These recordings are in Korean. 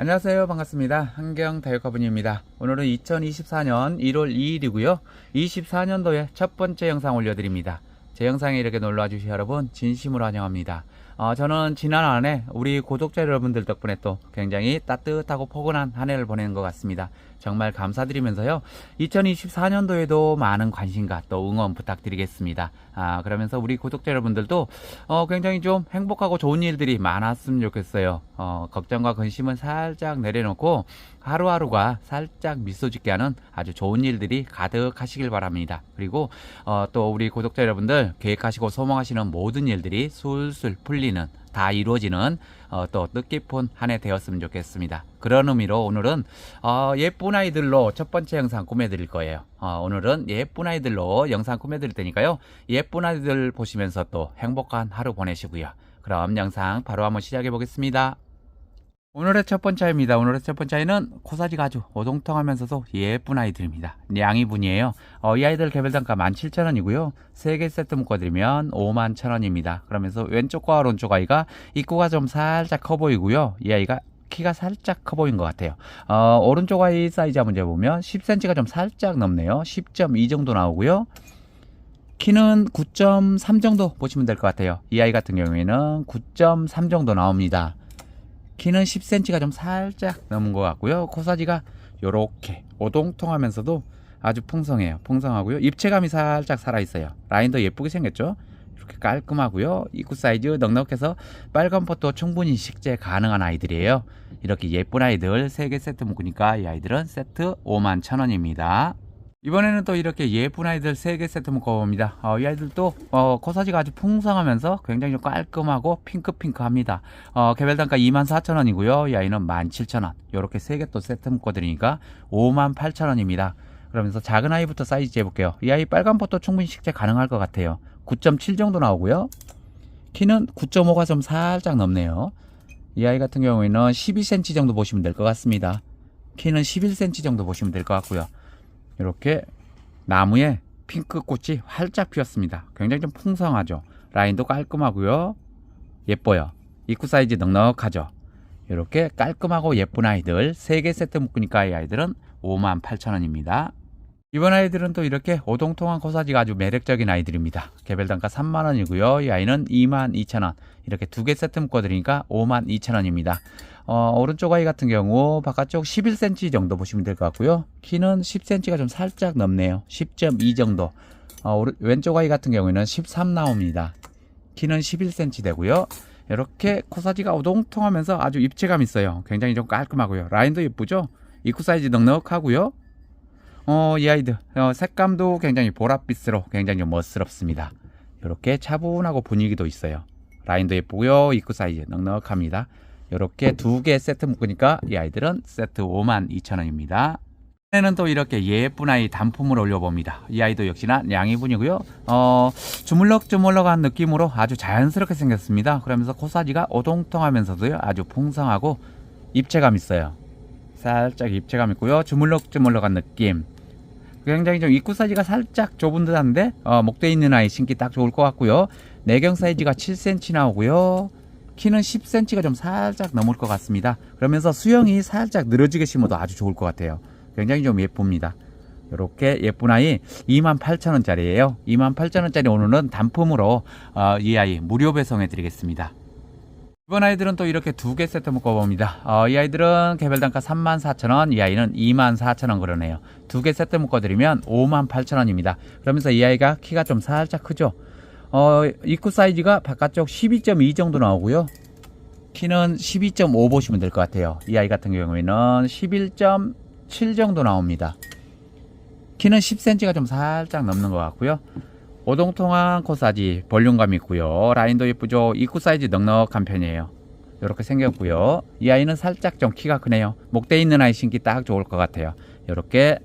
안녕하세요. 반갑습니다. 한경 다육화분입니다. 오늘은 2024년 1월 2일이고요. 24년도에 첫 번째 영상 올려드립니다. 제 영상에 이렇게 놀러와 주신 여러분 진심으로 환영합니다. 어, 저는 지난 한 해 우리 구독자 여러분들 덕분에 또 굉장히 따뜻하고 포근한 한 해를 보내는 것 같습니다. 정말 감사드리면서요. 2024년도에도 많은 관심과 또 응원 부탁드리겠습니다. 아, 그러면서 우리 구독자 여러분들도 어, 굉장히 좀 행복하고 좋은 일들이 많았으면 좋겠어요. 어, 걱정과 근심은 살짝 내려놓고 하루하루가 살짝 미소 짓게 하는 아주 좋은 일들이 가득하시길 바랍니다. 그리고 어, 또 우리 구독자 여러분들 계획하시고 소망하시는 모든 일들이 술술 풀리는 다 이루어지는 어, 또 뜻깊은 한 해 되었으면 좋겠습니다. 그런 의미로 오늘은 어, 예쁜 아이들로 첫 번째 영상 꾸며드릴 거예요. 어, 오늘은 예쁜 아이들로 영상 꾸며드릴 테니까요. 예쁜 아이들 보시면서 또 행복한 하루 보내시고요. 그럼 영상 바로 한번 시작해 보겠습니다. 오늘의 첫 번째 아이입니다. 오늘의 첫 번째 아이는 코사지가 아주 오동통하면서도 예쁜 아이들입니다. 냥이분이에요. 어, 이 아이들 개별 단가 17,000원이고요. 3개 세트 묶어드리면 51,000원입니다. 그러면서 왼쪽과 오른쪽 아이가 입구가 좀 살짝 커 보이고요. 이 아이가 키가 살짝 커 보인 것 같아요. 어, 오른쪽 아이 사이즈 한번 재보면 10cm가 좀 살짝 넘네요. 10.2 정도 나오고요. 키는 9.3 정도 보시면 될 것 같아요. 이 아이 같은 경우에는 9.3 정도 나옵니다. 키는 10cm가 좀 살짝 넘은 것 같고요. 코사지가 요렇게 오동통하면서도 아주 풍성해요. 풍성하고요. 입체감이 살짝 살아있어요. 라인도 예쁘게 생겼죠? 이렇게 깔끔하고요. 입구 사이즈 넉넉해서 빨간 pot도 충분히 식재 가능한 아이들이에요. 이렇게 예쁜 아이들 3개 세트 묶으니까 이 아이들은 세트 5만 1,000원입니다. 이번에는 또 이렇게 예쁜 아이들 3개 세트 묶어봅니다. 어, 이 아이들도 어, 코사지가 아주 풍성하면서 굉장히 좀 깔끔하고 핑크핑크합니다. 어, 개별 단가 24,000원이고요. 이 아이는 17,000원. 이렇게 3개 또 세트 묶어드리니까 58,000원입니다. 그러면서 작은 아이부터 사이즈 재볼게요. 이 아이 빨간 pot도 충분히 식재 가능할 것 같아요. 9.7 정도 나오고요. 키는 9.5가 좀 살짝 넘네요. 이 아이 같은 경우에는 12cm 정도 보시면 될 것 같습니다. 키는 11cm 정도 보시면 될 것 같고요. 이렇게 나무에 핑크 꽃이 활짝 피었습니다. 굉장히 좀 풍성하죠. 라인도 깔끔하고요. 예뻐요. 입구 사이즈 넉넉하죠. 이렇게 깔끔하고 예쁜 아이들 3개 세트 묶으니까 이 아이들은 58,000원입니다. 이번 아이들은 또 이렇게 오동통한 코사지가 아주 매력적인 아이들입니다. 개별 단가 3만원이고요. 이 아이는 22,000원. 이렇게 두 개 세트 묶어드리니까 52,000원입니다. 어, 오른쪽 아이 같은 경우 바깥쪽 11cm 정도 보시면 될 것 같고요. 키는 10cm가 좀 살짝 넘네요. 10.2 정도. 어, 왼쪽 아이 같은 경우에는 13 나옵니다. 키는 11cm 되고요. 이렇게 코사지가 오동통하면서 아주 입체감 있어요. 굉장히 좀 깔끔하고요. 라인도 예쁘죠? 입구 사이즈 넉넉하고요. 어, 이 아이들 어, 색감도 굉장히 보랏빛으로 굉장히 좀 멋스럽습니다. 이렇게 차분하고 분위기도 있어요. 라인도 예쁘고요. 입구 사이즈 넉넉합니다. 이렇게 두 개 세트 묶으니까 이 아이들은 세트 52,000원입니다. 이번에는 또 이렇게 예쁜 아이 단품을 올려봅니다. 이 아이도 역시나 양이분이고요. 어, 주물럭주물럭한 느낌으로 아주 자연스럽게 생겼습니다. 그러면서 코사지가 오동통하면서도요 아주 풍성하고 입체감 있어요. 살짝 입체감 있고요. 주물럭주물럭한 느낌. 굉장히 좀 입구 사이즈가 살짝 좁은 듯한데 어, 목대 있는 아이 신기 딱 좋을 것 같고요. 내경 사이즈가 7cm 나오고요. 키는 10cm가 좀 살짝 넘을 것 같습니다. 그러면서 수영이 살짝 늘어지게 심어도 아주 좋을 것 같아요. 굉장히 좀 예쁩니다. 이렇게 예쁜 아이 28,000원짜리예요. 28,000원짜리 오늘은 단품으로 어, 이 아이 무료 배송해 드리겠습니다. 이번 아이들은 또 이렇게 두 개 세트 묶어봅니다. 어, 이 아이들은 개별 단가 34,000원, 이 아이는 24,000원 그러네요. 두 개 세트 묶어드리면 58,000원입니다. 그러면서 이 아이가 키가 좀 살짝 크죠. 어, 입구 사이즈가 바깥쪽 12.2 정도 나오고요. 키는 12.5 보시면 될 것 같아요. 이 아이 같은 경우에는 11.7 정도 나옵니다. 키는 10cm가 좀 살짝 넘는 것 같고요. 오동통한 코사지 볼륨감 있고요. 라인도 예쁘죠. 입구 사이즈 넉넉한 편이에요. 이렇게 생겼고요. 이 아이는 살짝 좀 키가 크네요. 목대 있는 아이 신기 딱 좋을 것 같아요. 이렇게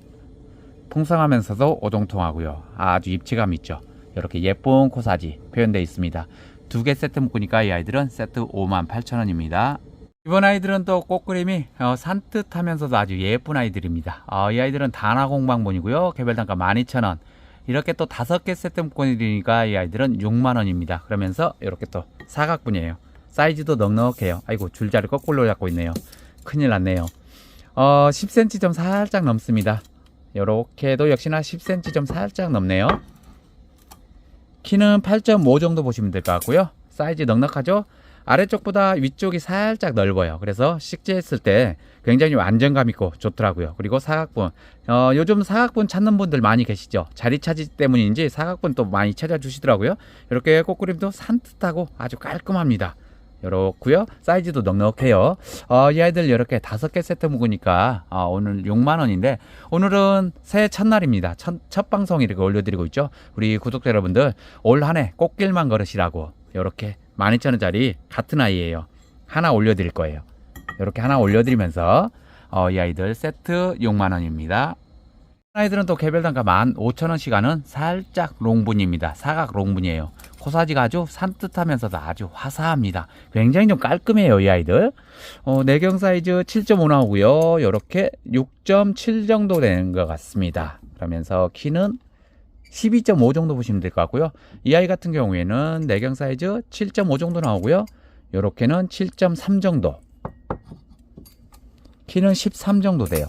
풍성하면서도 오동통하고요. 아주 입체감 있죠. 이렇게 예쁜 코사지 표현되어 있습니다. 두 개 세트 묶으니까 이 아이들은 세트 58,000원입니다. 이번 아이들은 또 꽃그림이 어, 산뜻하면서도 아주 예쁜 아이들입니다. 어, 이 아이들은 단화공방본이고요. 개별 단가 12,000원. 이렇게 또 다섯 개 세트 묶어드리니까 이 아이들은 6만 원입니다. 그러면서 이렇게 또 사각분이에요. 사이즈도 넉넉해요. 아이고 줄자를 거꾸로 잡고 있네요. 큰일 났네요. 어, 10cm 좀 살짝 넘습니다. 요렇게도 역시나 10cm 좀 살짝 넘네요. 키는 8.5 정도 보시면 될 것 같고요. 사이즈 넉넉하죠? 아래쪽보다 위쪽이 살짝 넓어요. 그래서 식재했을 때 굉장히 안정감 있고 좋더라고요. 그리고 사각분. 어, 요즘 사각분 찾는 분들 많이 계시죠? 자리 차지 때문인지 사각분 또 많이 찾아주시더라고요. 이렇게 꽃그림도 산뜻하고 아주 깔끔합니다. 요렇고요. 사이즈도 넉넉해요. 어, 이 아이들 이렇게 다섯 개 세트 묵으니까 어, 오늘 6만 원인데 오늘은 새해 첫날입니다. 첫, 첫 방송 이렇게 올려드리고 있죠. 우리 구독자 여러분들 올 한 해 꽃길만 걸으시라고 이렇게 12,000원짜리 같은 아이예요. 하나 올려드릴 거예요. 이렇게 하나 올려드리면서 어, 이 아이들 세트 6만 원입니다. 아이들은 또 개별 단가 15,000원씩 하는 살짝 롱분입니다. 사각 롱분이에요. 코사지가 아주 산뜻하면서도 아주 화사합니다. 굉장히 좀 깔끔해요, 이 아이들. 어, 내경 사이즈 7.5 나오고요. 이렇게 6.7 정도 되는 것 같습니다. 그러면서 키는 12.5 정도 보시면 될 것 같고요. 이 아이 같은 경우에는 내경 사이즈 7.5 정도 나오고요. 이렇게는 7.3 정도. 키는 13 정도 돼요.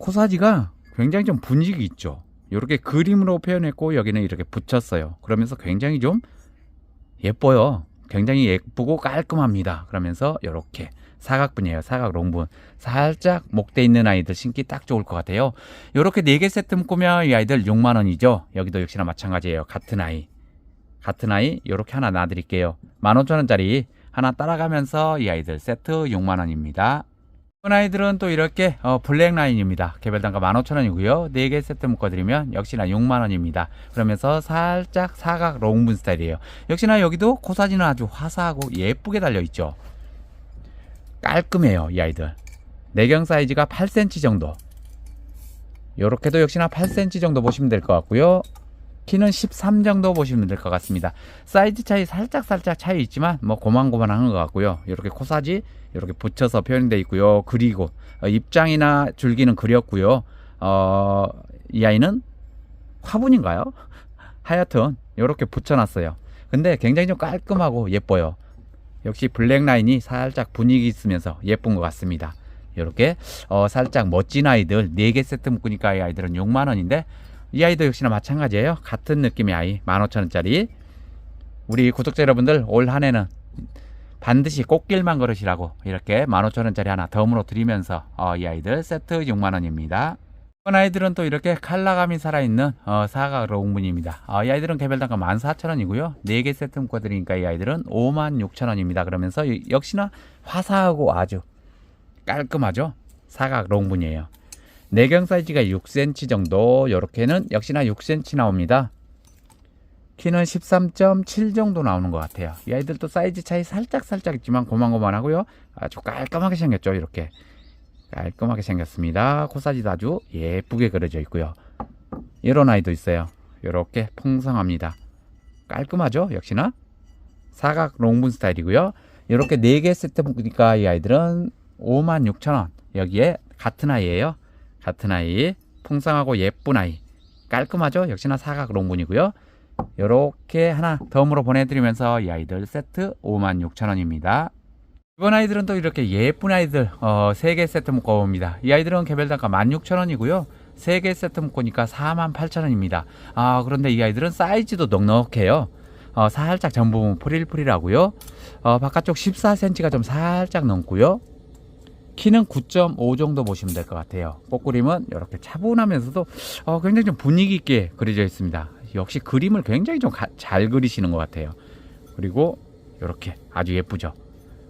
코사지가 굉장히 좀 분위기 있죠. 이렇게 그림으로 표현했고 여기는 이렇게 붙였어요. 그러면서 굉장히 좀 예뻐요. 굉장히 예쁘고 깔끔합니다. 그러면서 이렇게 사각분이에요. 사각 롱분. 살짝 목대 있는 아이들 신기 딱 좋을 것 같아요. 이렇게 4개 세트 묶으면 이 아이들 6만 원이죠. 여기도 역시나 마찬가지예요. 같은 아이. 같은 아이 이렇게 하나 놔드릴게요. 15,000원짜리 하나 따라가면서 이 아이들 세트 6만 원입니다. 이번 아이들은 또 이렇게 어, 블랙 라인입니다. 개별 단가 15,000원이고요. 4개 세트 묶어드리면 역시나 6만원입니다. 그러면서 살짝 사각 롱분 스타일이에요. 역시나 여기도 코사지는 아주 화사하고 예쁘게 달려있죠. 깔끔해요. 이 아이들. 내경 사이즈가 8cm 정도. 요렇게도 역시나 8cm 정도 보시면 될 것 같고요. 키는 13 정도 보시면 될 것 같습니다. 사이즈 차이 살짝 살짝 차이 있지만 뭐 고만고만한 것 같고요. 이렇게 코사지 이렇게 붙여서 표현되어 있고요. 그리고 어, 입장이나 줄기는 그렸고요. 어, 이 아이는 화분인가요? 하여튼 이렇게 붙여놨어요. 근데 굉장히 좀 깔끔하고 예뻐요. 역시 블랙 라인이 살짝 분위기 있으면서 예쁜 것 같습니다. 이렇게 어, 살짝 멋진 아이들 4개 세트 묶으니까 이 아이들은 6만 원인데 이 아이도 역시나 마찬가지예요. 같은 느낌의 아이 15,000원짜리. 우리 구독자 여러분들 올 한해는 반드시 꽃길만 걸으시라고 이렇게 15,000원짜리 하나 덤으로 드리면서 어, 이 아이들 세트 6만원입니다. 이번 아이들은 또 이렇게 컬러감이 살아있는 어, 사각 롱문입니다. 어, 이 아이들은 개별 단가 14,000원이고요. 4개 세트 묶어드리니까 이 아이들은 56,000원입니다. 그러면서 이- 역시나 화사하고 아주 깔끔하죠? 사각 롱문이에요. 내경 사이즈가 6cm 정도 요렇게는 역시나 6cm 나옵니다. 키는 13.7 정도 나오는 것 같아요. 이 아이들도 사이즈 차이 살짝 살짝 있지만 고만고만하고요. 아주 깔끔하게 생겼죠. 이렇게 깔끔하게 생겼습니다. 코사지도 아주 예쁘게 그려져 있고요. 이런 아이도 있어요. 이렇게 풍성합니다. 깔끔하죠? 역시나 사각 롱분 스타일이고요. 이렇게 4개 세트 묶으니까 이 아이들은 56,000원. 여기에 같은 아이예요. 같은 아이. 풍성하고 예쁜 아이. 깔끔하죠? 역시나 사각 롱분이고요. 이렇게 하나 덤으로 보내드리면서 이 아이들 세트 56,000원입니다. 이번 아이들은 또 이렇게 예쁜 아이들 어, 3개 세트 묶어봅니다. 이 아이들은 개별 단가 16,000원이고요. 3개 세트 묶으니까 48,000원입니다. 아, 그런데 이 아이들은 사이즈도 넉넉해요. 어, 살짝 전 부분 프릴프릴하고요. 어, 바깥쪽 14cm가 좀 살짝 넘고요. 키는 9.5 정도 보시면 될 것 같아요. 꽃그림은 이렇게 차분하면서도 어, 굉장히 좀 분위기 있게 그려져 있습니다. 역시 그림을 굉장히 좀 잘 그리시는 것 같아요. 그리고 이렇게 아주 예쁘죠.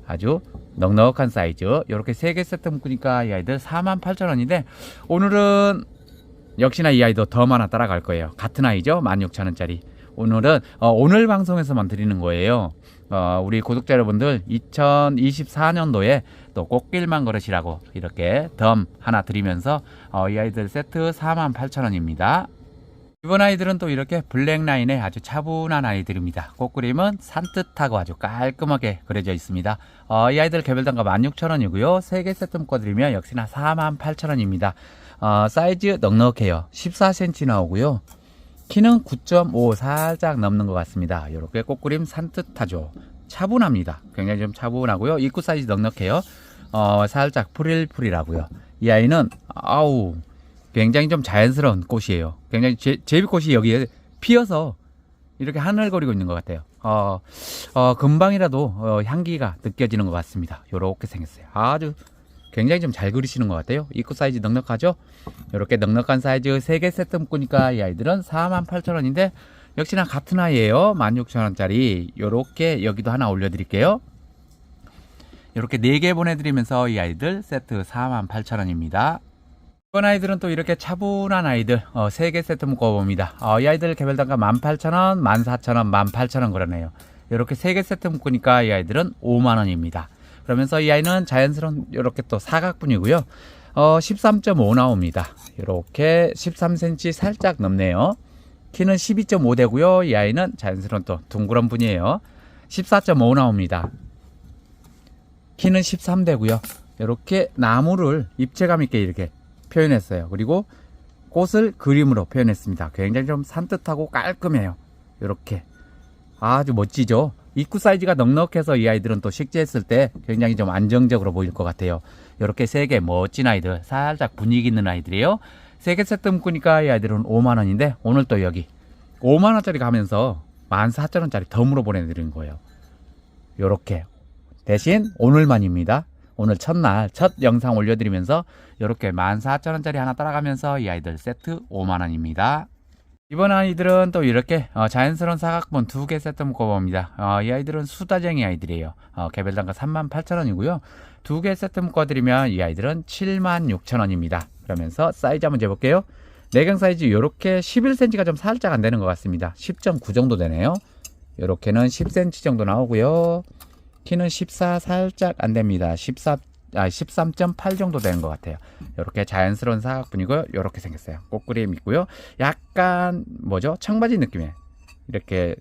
아주 넉넉한 사이즈. 이렇게 세 개 세트 묶으니까 이 아이들 48,000원인데 오늘은 역시나 이 아이도 더 하나 따라갈 거예요. 같은 아이죠. 16,000원짜리. 오늘은 어, 오늘 방송에서만 드리는 거예요. 어, 우리 구독자 여러분들 2024년도에 또 꽃길만 걸으시라고 이렇게 덤 하나 드리면서 어, 이 아이들 세트 48,000원입니다. 이번 아이들은 또 이렇게 블랙 라인의 아주 차분한 아이들입니다. 꽃그림은 산뜻하고 아주 깔끔하게 그려져 있습니다. 어, 이 아이들 개별 단가 16,000원이고요. 3개 세트 묶어드리면 역시나 48,000원입니다. 어, 사이즈 넉넉해요. 14cm 나오고요. 키는 9.5 살짝 넘는 것 같습니다. 이렇게 꽃그림 산뜻하죠. 차분합니다. 굉장히 좀 차분하고요. 입구 사이즈 넉넉해요. 어, 살짝 프릴프릴하고요. 이 아이는 아우 굉장히 좀 자연스러운 꽃이에요. 굉장히 제, 제비꽃이 여기에 피어서 이렇게 하늘거리고 있는 것 같아요. 어, 어, 금방이라도 어, 향기가 느껴지는 것 같습니다. 요렇게 생겼어요. 아주 굉장히 좀 잘 그리시는 것 같아요. 입구 사이즈 넉넉하죠? 이렇게 넉넉한 사이즈 3개 세트 묶으니까 이 아이들은 48,000원인데 역시나 같은 아이예요. 16,000원짜리. 요렇게 여기도 하나 올려드릴게요. 이렇게 4개 보내드리면서 이 아이들 세트 48,000원입니다. 이번 아이들은 또 이렇게 차분한 아이들 어, 3개 세트 묶어봅니다. 어, 이 아이들 개별 단가 18,000원, 14,000원, 18,000원 그러네요. 이렇게 3개 세트 묶으니까 이 아이들은 5만원입니다. 그러면서 이 아이는 자연스러운 이렇게 또 사각분이고요. 어, 13.5 나옵니다. 이렇게 13cm 살짝 넘네요. 키는 12.5 되고요. 이 아이는 자연스러운 또 둥그런 분이에요. 14.5 나옵니다. 키는 13 되고요. 이렇게 나무를 입체감 있게 이렇게 표현했어요. 그리고 꽃을 그림으로 표현했습니다. 굉장히 좀 산뜻하고 깔끔해요. 이렇게 아주 멋지죠. 입구 사이즈가 넉넉해서 이 아이들은 또 식재했을 때 굉장히 좀 안정적으로 보일 것 같아요. 이렇게 세 개 멋진 아이들, 살짝 분위기 있는 아이들이에요. 세 개 세트 묶으니까 이 아이들은 5만 원인데 오늘 또 여기 5만 원짜리 가면서 14,000원짜리 덤으로 보내드린 거예요. 요렇게 대신 오늘만입니다. 오늘 첫날 첫 영상 올려드리면서 이렇게 14,000원짜리 하나 따라가면서 이 아이들 세트 5만원입니다. 이번 아이들은 또 이렇게 어, 자연스러운 사각본 두 개 세트 묶어봅니다. 어, 이 아이들은 수다쟁이 아이들이에요. 어, 개별 단가 38,000원이고요. 두 개 세트 묶어드리면 이 아이들은 76,000원입니다. 그러면서 사이즈 한번 재볼게요. 내경 사이즈 이렇게 11cm가 좀 살짝 안 되는 것 같습니다. 10.9 정도 되네요. 이렇게는 10cm 정도 나오고요. 키는 14 살짝 안 됩니다. 14 아, 13.8 정도 되는 것 같아요. 이렇게 자연스러운 사각분이고요. 이렇게 생겼어요. 꽃그림 있고요. 약간 뭐죠? 청바지 느낌의 이렇게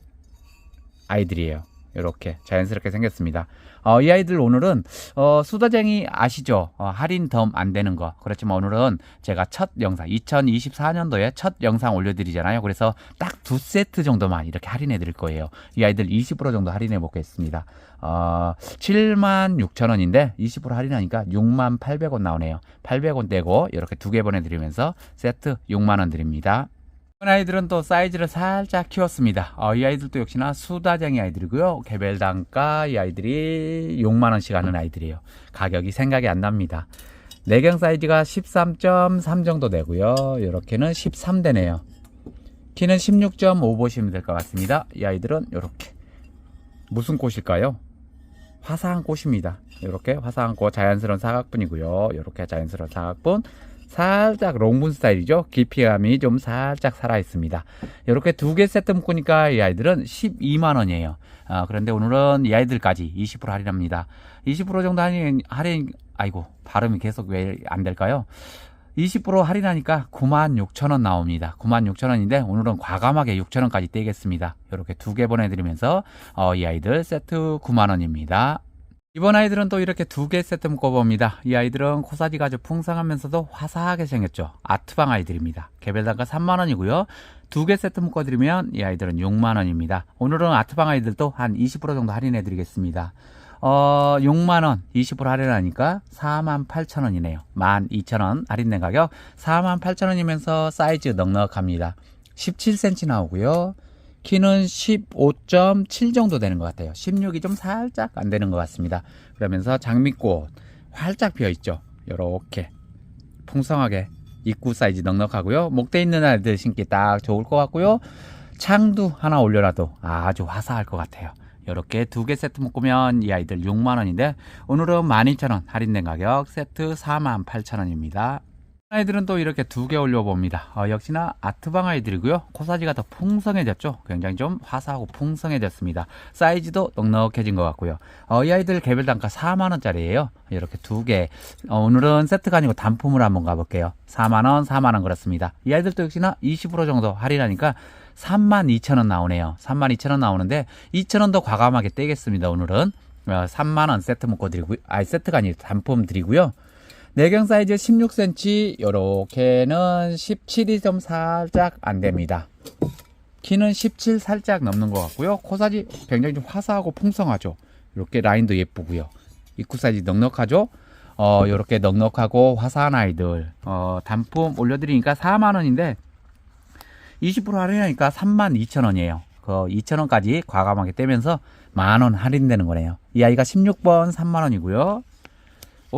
아이들이에요. 이렇게 자연스럽게 생겼습니다. 어, 이 아이들 오늘은 어, 수다쟁이 아시죠? 어, 할인 덤 안 되는 거. 그렇지만 오늘은 제가 첫 영상 2024년도에 첫 영상 올려드리잖아요. 그래서 딱 두 세트 정도만 이렇게 할인해 드릴 거예요. 이 아이들 20% 정도 할인해 보겠습니다. 어, 7만 6천 원인데 20% 할인하니까 6만 800원 나오네요. 800원 떼고 이렇게 두 개 보내드리면서 세트 6만 원 드립니다. 아이들은 또 사이즈를 살짝 키웠습니다. 어, 이 아이들도 역시나 수다쟁이 아이들이고요. 개별 단가 이 아이들이 6만 원씩 하는 아이들이에요. 가격이 생각이 안 납니다. 내경 사이즈가 13.3 정도 되고요. 이렇게는 13 되네요. 키는 16.5 보시면 될 것 같습니다. 이 아이들은 이렇게 무슨 꽃일까요? 화사한 꽃입니다. 이렇게 화사한 꽃 자연스러운 사각분이고요. 이렇게 자연스러운 사각분 살짝 롱분 스타일이죠. 깊이감이 좀 살짝 살아 있습니다. 이렇게 두 개 세트 묶으니까 이 아이들은 12만 원이에요. 아, 그런데 오늘은 이 아이들까지 20% 할인합니다. 20% 정도 할인, 할인, 아이고, 발음이 계속 왜 안 될까요? 20% 할인하니까 96,000원 나옵니다. 96,000원인데 오늘은 과감하게 6,000원까지 떼겠습니다. 이렇게 두 개 보내드리면서 어, 이 아이들 세트 9만원입니다. 이번 아이들은 또 이렇게 두 개 세트 묶어봅니다. 이 아이들은 코사지가 아주 풍성하면서도 화사하게 생겼죠. 아트방 아이들입니다. 개별 단가 3만원이고요. 두 개 세트 묶어드리면 이 아이들은 6만원입니다. 오늘은 아트방 아이들도 한 20% 정도 할인해드리겠습니다. 어, 6만원 20% 할인하니까 48,000원이네요. 12,000원 할인된 가격 48,000원이면서 사이즈 넉넉합니다. 17cm 나오고요. 키는 15.7 정도 되는 것 같아요. 16이 좀 살짝 안 되는 것 같습니다. 그러면서 장미꽃 활짝 피어 있죠. 이렇게 풍성하게 입구 사이즈 넉넉하고요. 목대 있는 아이들 신기 딱 좋을 것 같고요. 창도 하나 올려놔도 아주 화사할 것 같아요. 이렇게 두 개 세트 묶으면 이 아이들 6만 원인데 오늘은 12,000원 할인된 가격 세트 48,000원입니다. 아이들은 또 이렇게 두 개 올려봅니다. 어, 역시나 아트방 아이들이고요. 코사지가 더 풍성해졌죠. 굉장히 좀 화사하고 풍성해졌습니다. 사이즈도 넉넉해진 것 같고요. 어, 이 아이들 개별 단가 4만원짜리예요. 이렇게 두 개. 어, 오늘은 세트가 아니고 단품으로 한번 가볼게요. 4만원, 4만원 그렇습니다. 이 아이들도 역시나 20% 정도 할인하니까 32,000원 나오네요. 32,000원 나오는데 2,000원 더 과감하게 떼겠습니다. 오늘은 어, 3만원 세트 묶어 드리고 아니 세트가 아니고 단품 드리고요. 내경 사이즈 16cm 요렇게는 17이 좀 살짝 안 됩니다. 키는 17 살짝 넘는 것 같고요. 코사지 굉장히 좀 화사하고 풍성하죠. 이렇게 라인도 예쁘고요. 입구 사이즈 넉넉하죠. 어, 요렇게 넉넉하고 화사한 아이들, 어, 단품 올려드리니까 4만원인데, 20% 할인하니까 32,000원이에요. 그 2,000원까지 과감하게 떼면서 만원 할인되는 거네요. 이 아이가 16번 3만원이고요.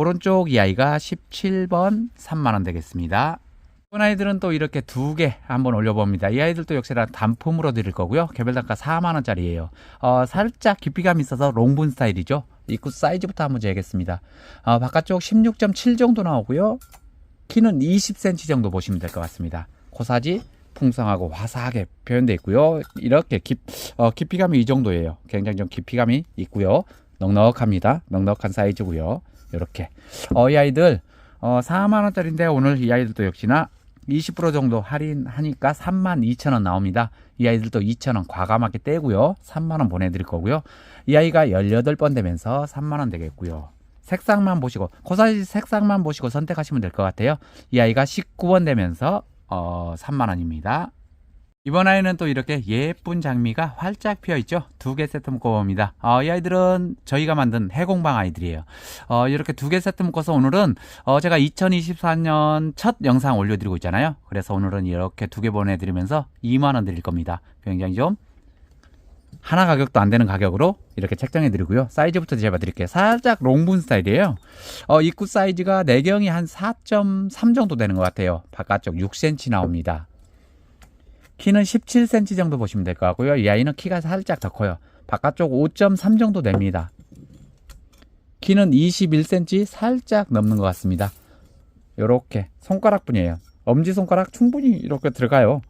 오른쪽 이 아이가 17번 3만원 되겠습니다. 이번 아이들은 또 이렇게 두 개 한번 올려봅니다. 이 아이들도 역시나 단품으로 드릴 거고요. 개별 단가 4만원짜리예요. 어, 살짝 깊이감이 있어서 롱분 스타일이죠. 입구 사이즈부터 한번 재겠습니다. 어, 바깥쪽 16.7 정도 나오고요. 키는 20cm 정도 보시면 될 것 같습니다. 고사지 풍성하고 화사하게 표현되어 있고요. 이렇게 깊, 어, 깊이감이 이 정도예요. 굉장히 좀 깊이감이 있고요. 넉넉합니다. 넉넉한 사이즈고요. 이렇게 어, 이 아이들 어, 4만 원짜리인데 오늘 이 아이들도 역시나 20% 정도 할인하니까 3만 2천 원 나옵니다. 이 아이들도 2천 원 과감하게 떼고요. 3만 원 보내드릴 거고요. 이 아이가 18번 되면서 3만 원 되겠고요. 색상만 보시고 고사지 색상만 보시고 선택하시면 될 것 같아요. 이 아이가 19번 되면서 어, 3만 원입니다. 이번 아이는 또 이렇게 예쁜 장미가 활짝 피어 있죠. 두 개 세트 묶어봅니다. 어, 이 아이들은 저희가 만든 해공방 아이들이에요. 어, 이렇게 두 개 세트 묶어서 오늘은 어, 제가 2024년 첫 영상 올려드리고 있잖아요. 그래서 오늘은 이렇게 두 개 보내드리면서 2만 원 드릴 겁니다. 굉장히 좀 하나 가격도 안 되는 가격으로 이렇게 책정해 드리고요. 사이즈부터 제가 드릴게요. 살짝 롱분 스타일이에요. 어, 입구 사이즈가 내경이 한 4.3 정도 되는 것 같아요. 바깥쪽 6cm 나옵니다. 키는 17cm 정도 보시면 될 것 같고요. 이 아이는 키가 살짝 더 커요. 바깥쪽 5.3 정도 됩니다. 키는 21cm 살짝 넘는 것 같습니다. 요렇게 손가락뿐이에요. 엄지손가락 충분히 이렇게 들어가요.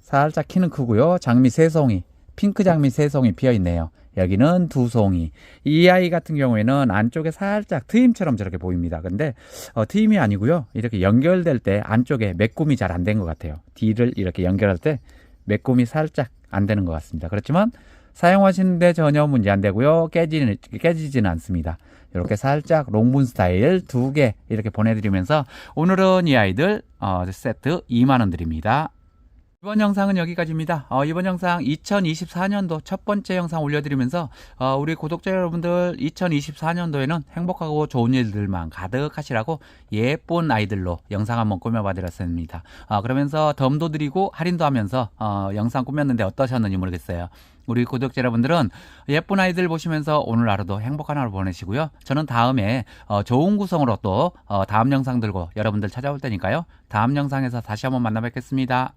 살짝 키는 크고요. 장미 세 송이, 핑크 장미 세 송이 피어 있네요. 여기는 두 송이. 이 아이 같은 경우에는 안쪽에 살짝 트임처럼 저렇게 보입니다. 근데 어, 트임이 아니고요. 이렇게 연결될 때 안쪽에 매꿈이 잘 안 된 것 같아요. 뒤를 이렇게 연결할 때 매꿈이 살짝 안 되는 것 같습니다. 그렇지만 사용하시는데 전혀 문제 안 되고요. 깨지는, 깨지지는 않습니다. 이렇게 살짝 롱분 스타일 두 개 이렇게 보내드리면서 오늘은 이 아이들 어, 세트 2만원 드립니다. 이번 영상은 여기까지입니다. 어, 이번 영상 2024년도 첫 번째 영상 올려드리면서 어, 우리 구독자 여러분들 2024년도에는 행복하고 좋은 일들만 가득하시라고 예쁜 아이들로 영상 한번 꾸며봐드렸습니다. 어, 그러면서 덤도 드리고 할인도 하면서 어, 영상 꾸몄는데 어떠셨는지 모르겠어요. 우리 구독자 여러분들은 예쁜 아이들 보시면서 오늘 하루도 행복한 하루 보내시고요. 저는 다음에 어, 좋은 구성으로 또 어, 다음 영상 들고 여러분들 찾아올 테니까요. 다음 영상에서 다시 한번 만나 뵙겠습니다.